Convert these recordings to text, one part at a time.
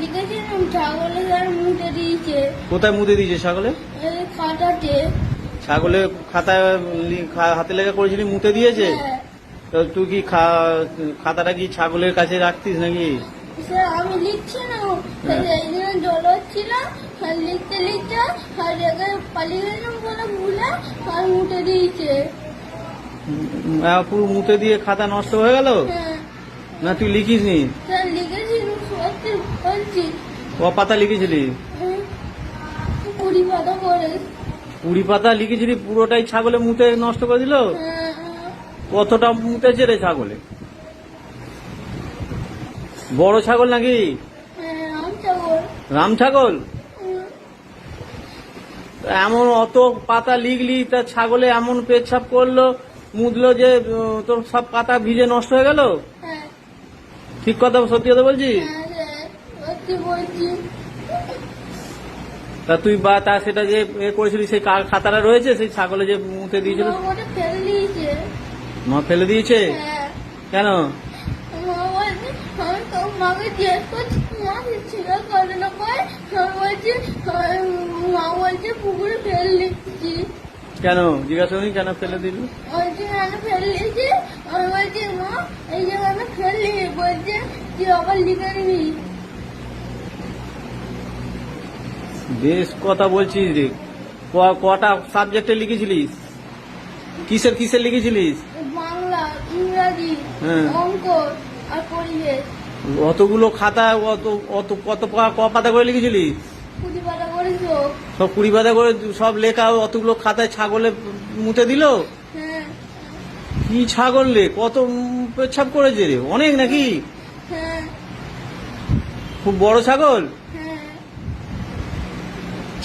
লিখেছিলাম ছাগলে তার মুটে দিয়েছে। কোথায় মুদে দিয়েছে ছাগলে? এই খাটাতে। ছাগলে খাতায় লি- খা- হাতে লেখা করেছিলি মুতে দিয়েছে? হ্যাঁ। তো তুই কি খা- খাতাটা কি ছাগলের কাছে রাখতিস নাকি? আমি লিখছি না। হ্যাঁ। জন্য জল হচ্ছিল আর লিখতে লিখতে আর পালিয়ে গেলাম বলে ভুলে আর মুটে দিয়েছে। উম, আহ, পুরো মুতে দিয়ে খাতা নষ্ট হয়ে গেল? হ্যাঁ। না তুই লিখিস নি স্যার সত্যি বলছি ক পাতা লিখেছিলি? কুড়ি পাতা করে কুড়ি পাতা লিখেছিলি পুরোটাই ছাগলে মুতে নষ্ট করে দিল? হ্যাঁ, কতটা মুতেছে রে ছাগলে? বড় ছাগল নাকি? হ্যাঁ, রাম ছাগল। এমন অত পাতা লিখলি তা ছাগলে এমন পেচ্ছাপ করল মুদলো যে তোর সব পাতা ভিজে নষ্ট হয়ে গেল? হ্যাঁ। ঠিক কথা সত্যি কথা বলছি তা তুই বা তা সেটা যে এ করেছিলি সেই কা- খাতাটা রয়েছে? সেই ছাগলে যে মুখে দিয়েছিল? মা ওটা ফেলে দিয়েছে। মা ফেলে দিয়েছে? হ্যাঁ। কেন? মা বলছে আমি তো মাকে জিজ্ঞেস করছি মা ছিল করে না কয় আমি বলছি আহ, মা বলছে পুকুরে ফেলে দিচ্ছি। কেন? জিজ্ঞাসা করি কেন ফেলে দিল? বলছি কেন ফেলে দিয়েছি? আমি বলছি মা এই যে আমি ফেললি? বলছে তুই আবার লিখে নিবি। বেশ কথা বলছিস রে। কটা সাবজেক্টে লিখেছিলিস? কিসের কিসের লিখেছিলিস? বাংলা ইংরাজি হ্যাঁ। অঙ্ক আর পরিবেশ। অতগুলো খাতা অত অত কত ক পাতা করে লিখেছিলিস? সব কুড়ি পাতা করে সব লেখা অতগুলো খাতায় ছাগলে মুতে দিল? হ্যাঁ। কি ছাগল রে কত উম, পেচ্ছাপ করেছে রে। অনেক নাকি? হ্যাঁ। খুব বড় ছাগল? হ্যাঁ।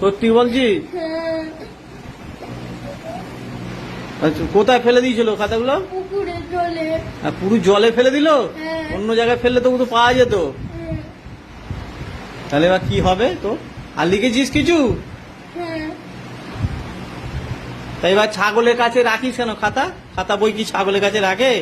সত্যি বলছি? আচ্ছা, কোথায় ফেলে দিয়েছিল খাতাগুলো? আর পুরো জলে ফেলে দিল? হ্যাঁ। অন্য জায়গায় ফেললে তো তো পাওয়া যেত। হ্যাঁ। তাহলে এবার কি হবে তো? আর লিখেছিস কিছু? হ্যাঁ। তাই এবার ছাগলের কাছে রাখিস কেন খাতা? খাতা বই কি ছাগলের কাছে রাখে?